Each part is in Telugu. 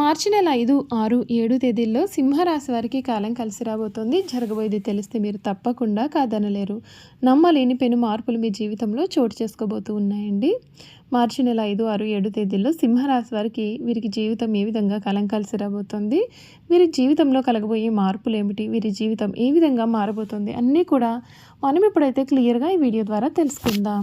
మార్చి నెల ఐదు ఆరు ఏడు తేదీల్లో సింహరాశి వారికి కాలం కలిసి రాబోతోంది. జరగబోయేది తెలిస్తే మీరు తప్పకుండా కాదనలేరు. నమ్మలేని పెను మార్పులు మీ జీవితంలో చోటు చేసుకోబోతూ ఉన్నాయండి. మార్చి నెల ఐదు ఆరు ఏడు తేదీల్లో సింహరాశి వారికి వీరికి జీవితం ఏ విధంగా కాలం కలిసి రాబోతోంది? వీరి జీవితంలో కలగబోయే మార్పులు ఏమిటి? వీరి జీవితం ఏ విధంగా మారబోతుంది? అన్నీ కూడా మనం ఇప్పుడైతే క్లియర్గా ఈ వీడియో ద్వారా తెలుసుకుందాం.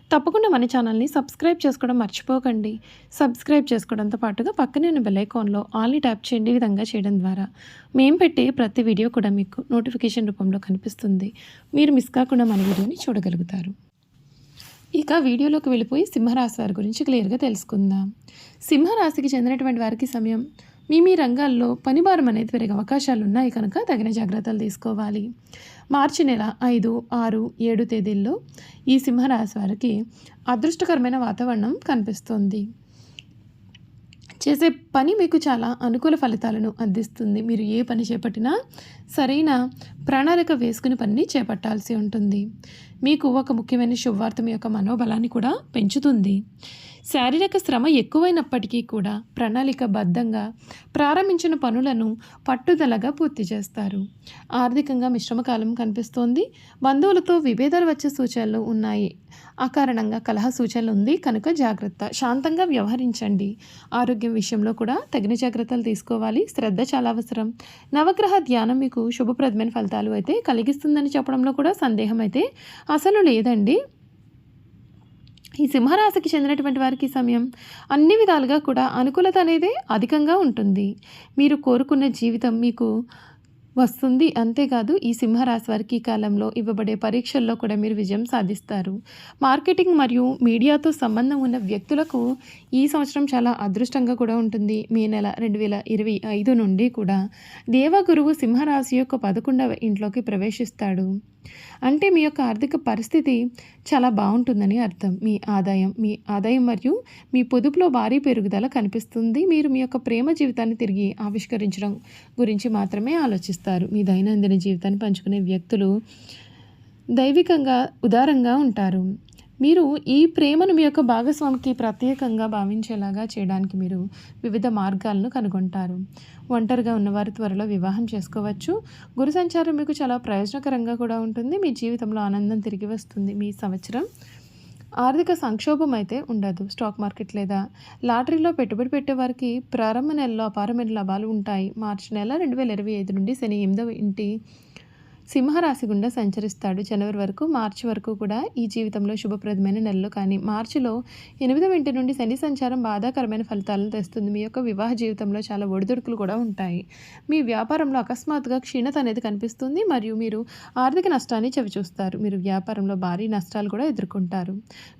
తప్పకుండా మన ఛానల్ని సబ్స్క్రైబ్ చేసుకోవడం మర్చిపోకండి. సబ్స్క్రైబ్ చేసుకోవడంతో పాటుగా పక్కనే ఉన్న బెలైకాన్లో ఆల్ని ట్యాప్ చేయండి విధంగా చేయడం ద్వారా. మేము పెట్టే ప్రతి వీడియో కూడా మీకు నోటిఫికేషన్ రూపంలో కనిపిస్తుంది. మీరు మిస్ కాకుండా మన వీడియోని చూడగలుగుతారు. ఇక వీడియోలోకి వెళ్ళిపోయి సింహరాశి వారి గురించి క్లియర్గా తెలుసుకుందాం. సింహరాశికి చెందినటువంటి వారికి సమయం మీ మీ రంగాల్లో పనిభారం అనేది పెరిగే అవకాశాలు ఉన్నాయి కనుక తగిన జాగ్రత్తలు తీసుకోవాలి. మార్చి నెల ఐదు ఆరు ఏడు తేదీల్లో ఈ సింహరాశి వారికి అదృష్టకరమైన వాతావరణం కనిపిస్తుంది. చేసే పని మీకు చాలా అనుకూల ఫలితాలను అందిస్తుంది. మీరు ఏ పని చేపట్టినా సరైన ప్రణాళిక వేసుకుని పనిని చేపట్టాల్సి ఉంటుంది. మీకు ఒక ముఖ్యమైన శుభవార్త మీ యొక్క మనోబలాన్ని కూడా పెంచుతుంది. శారీరక శ్రమ ఎక్కువైనప్పటికీ కూడా ప్రణాళికబద్ధంగా ప్రారంభించిన పనులను పట్టుదలగా పూర్తి చేస్తారు. ఆర్థికంగా మిశ్రమ కాలం కనిపిస్తోంది. బంధువులతో విభేదాలు వచ్చే సూచనలు ఉన్నాయి. అకారణంగా కలహ సూచనలు ఉంది. కనుక జాగ్రత్త. శాంతంగా వ్యవహరించండి. ఆరోగ్యం విషయంలో కూడా తగిన జాగ్రత్తలు తీసుకోవాలి. శ్రద్ధ చాలా అవసరం. నవగ్రహ ధ్యానం మీకు శుభప్రదమైన ఫలితాలు అయితే కలిగిస్తుందని చెప్పడంలో కూడా సందేహం అయితే అసలు లేదండి. ఈ సింహరాశికి చెందినటువంటి వారికి సమయం అన్ని విధాలుగా కూడా అనుకూలత అనేది అధికంగా ఉంటుంది. మీరు కోరుకున్న జీవితం మీకు వస్తుంది. అంతేకాదు ఈ సింహరాశి వారికి ఈ కాలంలో ఇవ్వబడే పరీక్షల్లో కూడా మీరు విజయం సాధిస్తారు. మార్కెటింగ్ మరియు మీడియాతో సంబంధం ఉన్న వ్యక్తులకు ఈ సంవత్సరం చాలా అదృష్టంగా కూడా ఉంటుంది. మే నెల రెండు వేల ఇరవై ఐదు నుండి కూడా దేవగురువు సింహరాశి యొక్క పదకొండవ ఇంట్లోకి ప్రవేశిస్తాడు. అంటే మీ యొక్క ఆర్థిక పరిస్థితి చాలా బాగుంటుందని అర్థం. మీ ఆదాయం మీ ఆదాయం మరియు మీ పొదుపులో భారీ పెరుగుదల కనిపిస్తుంది. మీరు మీ యొక్క ప్రేమ జీవితాన్ని తిరిగి ఆవిష్కరించడం గురించి మాత్రమే ఆలోచిస్తారు. మీ దైనందిన జీవితాన్ని పంచుకునే వ్యక్తులు దైవికంగా ఉదారంగా ఉంటారు. మీరు ఈ ప్రేమను మీ యొక్క భాగస్వామికి ప్రత్యేకంగా భావించేలాగా చేయడానికి మీరు వివిధ మార్గాలను కనుగొంటారు. ఒంటరిగా ఉన్నవారు త్వరలో వివాహం చేసుకోవచ్చు. గురు సంచారం మీకు చాలా ప్రయోజనకరంగా కూడా ఉంటుంది. మీ జీవితంలో ఆనందం తిరిగి వస్తుంది మీ సంవత్సరం. ఆర్థిక సంక్షోభం అయితే ఉండదు. స్టాక్ మార్కెట్ లేదా లాటరీలో పెట్టుబడి పెట్టే వారికి ప్రారంభ నెలలో అపారమైన లాభాలు ఉంటాయి. మార్చి నెల రెండు వేల ఇరవై ఐదు నుండి శని ఎనిమిదవ ఇంటి సింహరాశి గుండా సంచరిస్తాడు. జనవరి వరకు మార్చి వరకు కూడా ఈ జీవితంలో శుభప్రదమైన నెలలు కానీ మార్చిలో ఎనిమిదవ ఇంటి నుండి శని సంచారం బాధాకరమైన ఫలితాలను తెస్తుంది. మీ యొక్క వివాహ జీవితంలో చాలా ఒడిదుడుకులు కూడా ఉంటాయి. మీ వ్యాపారంలో అకస్మాత్తుగా క్షీణత అనేది కనిపిస్తుంది మరియు మీరు ఆర్థిక నష్టాన్ని చవిచూస్తారు. మీరు వ్యాపారంలో భారీ నష్టాలు కూడా ఎదుర్కొంటారు.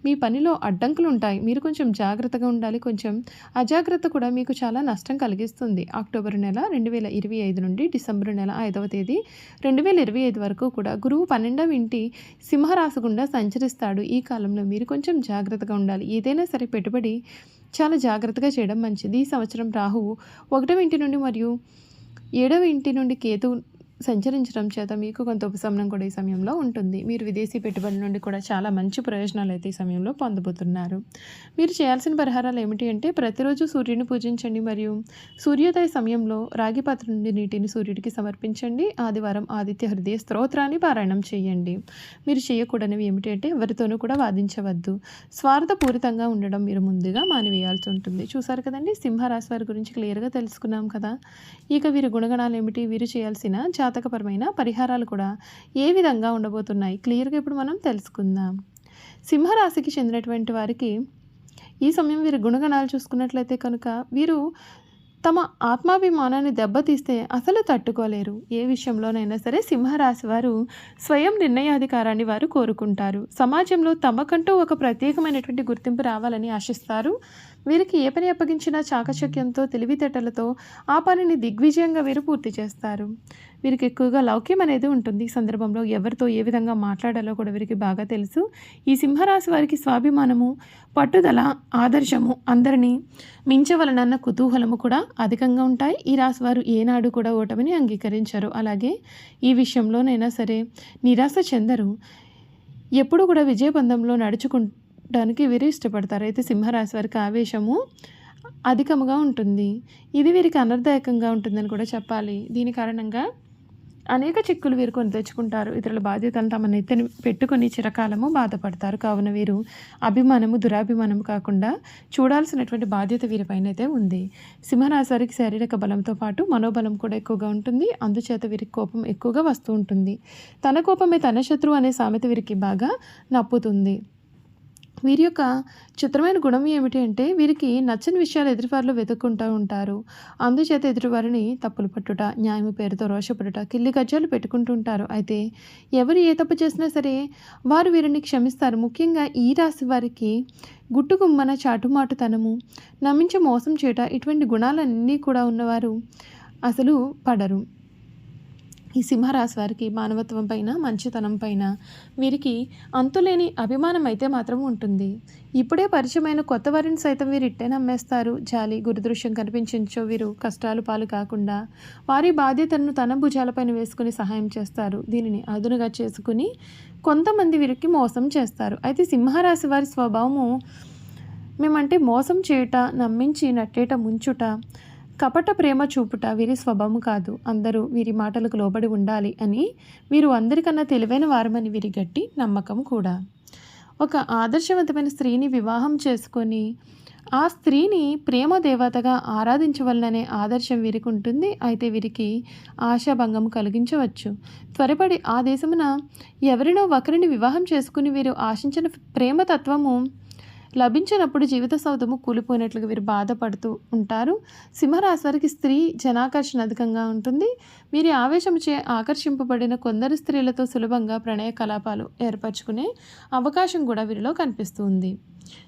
మీ పనిలో అడ్డంకులు ఉంటాయి. మీరు కొంచెం జాగ్రత్తగా ఉండాలి. కొంచెం అజాగ్రత్త కూడా మీకు చాలా నష్టం కలిగిస్తుంది. అక్టోబర్ నెల రెండు వేల ఇరవై ఐదు నుండి డిసెంబర్ నెల ఐదవ తేదీ రెండు వేల ఇరవై ఐదు వరకు కూడా గురువు పన్నెండవ ఇంటి సింహరాశి గుండా సంచరిస్తాడు. ఈ కాలంలో మీరు కొంచెం జాగ్రత్తగా ఉండాలి. ఏదైనా సరే పెట్టుబడి చాలా జాగ్రత్తగా చేయడం మంచిది. ఈ సంవత్సరం రాహువు ఒకటవ ఇంటి నుండి మరియు ఏడవ ఇంటి నుండి కేతు సంచరించడం చేత మీకు కొంత ఉపశమనం కూడా ఈ సమయంలో ఉంటుంది. మీరు విదేశీ పెట్టుబడి నుండి కూడా చాలా మంచి ప్రయోజనాలు అయితే ఈ సమయంలో పొందబోతున్నారు. మీరు చేయాల్సిన పరిహారాలు ఏమిటి అంటే ప్రతిరోజు సూర్యుని పూజించండి మరియు సూర్యోదయ సమయంలో రాగి పాత్ర నుండి నీటిని సూర్యుడికి సమర్పించండి. ఆదివారం ఆదిత్య హృదయ స్తోత్రాన్ని పారాయణం చేయండి. మీరు చేయకూడనివి ఏమిటి అంటే ఎవరితోనూ కూడా వాదించవద్దు. స్వార్థపూరితంగా ఉండడం మీరు ముందుగా మానివేయాల్సి ఉంటుంది. చూసారు కదండి? సింహరాశి వారి గురించి క్లియర్గా తెలుసుకున్నాం కదా. ఇక వీరి గుణగణాలు ఏమిటి? వీరు చేయాల్సిన జాతకపరమైన పరిహారాలు కూడా ఏ విధంగా ఉండబోతున్నాయి? క్లియర్గా ఇప్పుడు మనం తెలుసుకుందాం. సింహరాశికి చెందినటువంటి వారికి ఈ సమయం వీరి గుణగణాలు చూసుకున్నట్లయితే కనుక వీరు తమ ఆత్మాభిమానాన్ని దెబ్బతీస్తే అసలు తట్టుకోలేరు. ఏ విషయంలోనైనా సరే సింహరాశి వారు స్వయం నిర్ణయాధికారాన్ని వారు కోరుకుంటారు. సమాజంలో తమకంటూ ఒక ప్రత్యేకమైనటువంటి గుర్తింపు రావాలని ఆశిస్తారు. వీరికి ఏ పని అప్పగించినా చాకచక్యంతో తెలివితేటలతో ఆ పనిని దిగ్విజయంగా వీరు పూర్తి చేస్తారు. వీరికి ఎక్కువగా లౌక్యం అనేది ఉంటుంది. ఈ సందర్భంలో ఎవరితో ఏ విధంగా మాట్లాడాలో కూడా వీరికి బాగా తెలుసు. ఈ సింహరాశి వారికి స్వాభిమానము పట్టుదల ఆదర్శము అందరినీ మించవలనన్న కుతూహలము కూడా అధికంగా ఉంటాయి. ఈ రాశి వారు ఏనాడు కూడా ఓటమిని అంగీకరించారు. అలాగే ఈ విషయంలోనైనా సరే నిరాశ చెందరు. ఎప్పుడు కూడా విజయబంధంలో నడుచుకుంటూ నడుచుకుంటానికి వీరు ఇష్టపడతారు. అయితే సింహరాశి వారికి ఆవేశము అధికముగా ఉంటుంది. ఇది వీరికి అనర్దాయకంగా ఉంటుందని కూడా చెప్పాలి. దీని కారణంగా అనేక చిక్కులు వీరు కొని తెచ్చుకుంటారు. ఇతరుల బాధ్యతలను తమ నెత్తిని పెట్టుకొని చిరకాలము బాధపడతారు. కావున వీరు అభిమానము దురాభిమానము కాకుండా చూడాల్సినటువంటి బాధ్యత వీరిపైన అయితే ఉంది. సింహరాశి వారికి శారీరక బలంతో పాటు మనోబలం కూడా ఎక్కువగా ఉంటుంది. అందుచేత వీరికి కోపం ఎక్కువగా వస్తూ ఉంటుంది. తన కోపమే తన శత్రువు అనే సామెత వీరికి బాగా నప్పుతుంది. వీరి యొక్క చిత్రమైన గుణం ఏమిటి అంటే వీరికి నచ్చని విషయాలు ఎదుటివారిలో వెతుక్కుంటూ ఉంటారు. అందుచేత ఎదుటివారిని తప్పులు పట్టుట న్యాయము పేరుతో రోషపడుట కిల్లి గజ్జాలు పెట్టుకుంటూ ఉంటారు. అయితే ఎవరు ఏ తప్పు చేసినా సరే వారు వీరిని క్షమిస్తారు. ముఖ్యంగా ఈ రాశి వారికి గుట్టుగుమ్మన చాటుమాటుతనము నమ్మించి మోసం చేయట ఇటువంటి గుణాలన్నీ కూడా ఉన్నవారు అసలు పడరు. ఈ సింహరాశి వారికి మానవత్వం పైన మంచితనం పైన వీరికి అంతులేని అభిమానం అయితే మాత్రం ఉంటుంది. ఇప్పుడే పరిచయమైన కొత్త వారిని సైతం వీరు ఇట్టే నమ్మేస్తారు. జాలి గురుదృశ్యం కనిపించో వీరు కష్టాలు పాలు కాకుండా వారి బాధ్యతలను తన భుజాలపైన వేసుకుని సహాయం చేస్తారు. దీనిని అదునుగా చేసుకుని కొంతమంది వీరికి మోసం చేస్తారు. అయితే సింహరాశి వారి స్వభావము మేమంటే మోసం చేయుట నమ్మించి నట్టేట ముంచుట కపట ప్రేమ చూపుట వీరి స్వభావం కాదు. అందరూ వీరి మాటలకు లోబడి ఉండాలి అని వీరు అందరికన్నా తెలివైన వారమని వీరి గట్టి నమ్మకం కూడా. ఒక ఆదర్శవంతమైన స్త్రీని వివాహం చేసుకొని ఆ స్త్రీని ప్రేమ దేవతగా ఆరాధించవలననే ఆదర్శం వీరికి ఉంటుంది. అయితే వీరికి ఆశాభంగం కలిగించవచ్చు. త్వరపడి ఆ దేశమున ఎవరినో ఒకరిని వివాహం చేసుకుని వీరు ఆశించిన ప్రేమతత్వము లభించినప్పుడు జీవిత సౌధము కూలిపోయినట్లుగా వీరు బాధపడుతూ ఉంటారు. సింహరాశి వారికి స్త్రీ జనాకర్షణ అధికంగా ఉంటుంది. వీరి ఆవేశంచే ఆకర్షింపబడిన కొందరు స్త్రీలతో సులభంగా ప్రణయ కలాపాలు ఏర్పరచుకునే అవకాశం కూడా వీరిలో కనిపిస్తుంది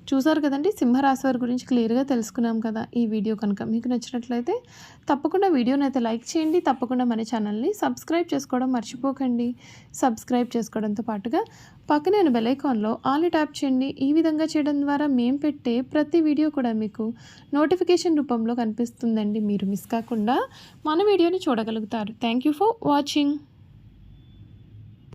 చూసారు కదండి సింహరాశి వారి గురించి క్లియర్గా తెలుసుకున్నాం కదా ఈ వీడియో కనుక. మీకు నచ్చినట్లయితే తప్పకుండా వీడియోని అయితే లైక్ చేయండి తప్పకుండా మన ఛానల్ని సబ్స్క్రైబ్ చేసుకోవడం మర్చిపోకండి. సబ్స్క్రైబ్ చేసుకోవడంతో పాటుగా పక్కనే బెలైకాన్లో ఆల్ ట్యాప్ చేయండి. ఈ విధంగా చేయడం ద్వారా మేము పెట్టే ప్రతి వీడియో కూడా మీకు నోటిఫికేషన్ రూపంలో కనిపిస్తుందండి. మీరు మిస్ కాకుండా మన వీడియోని చూడగలుగుతారు. Thank you for watching.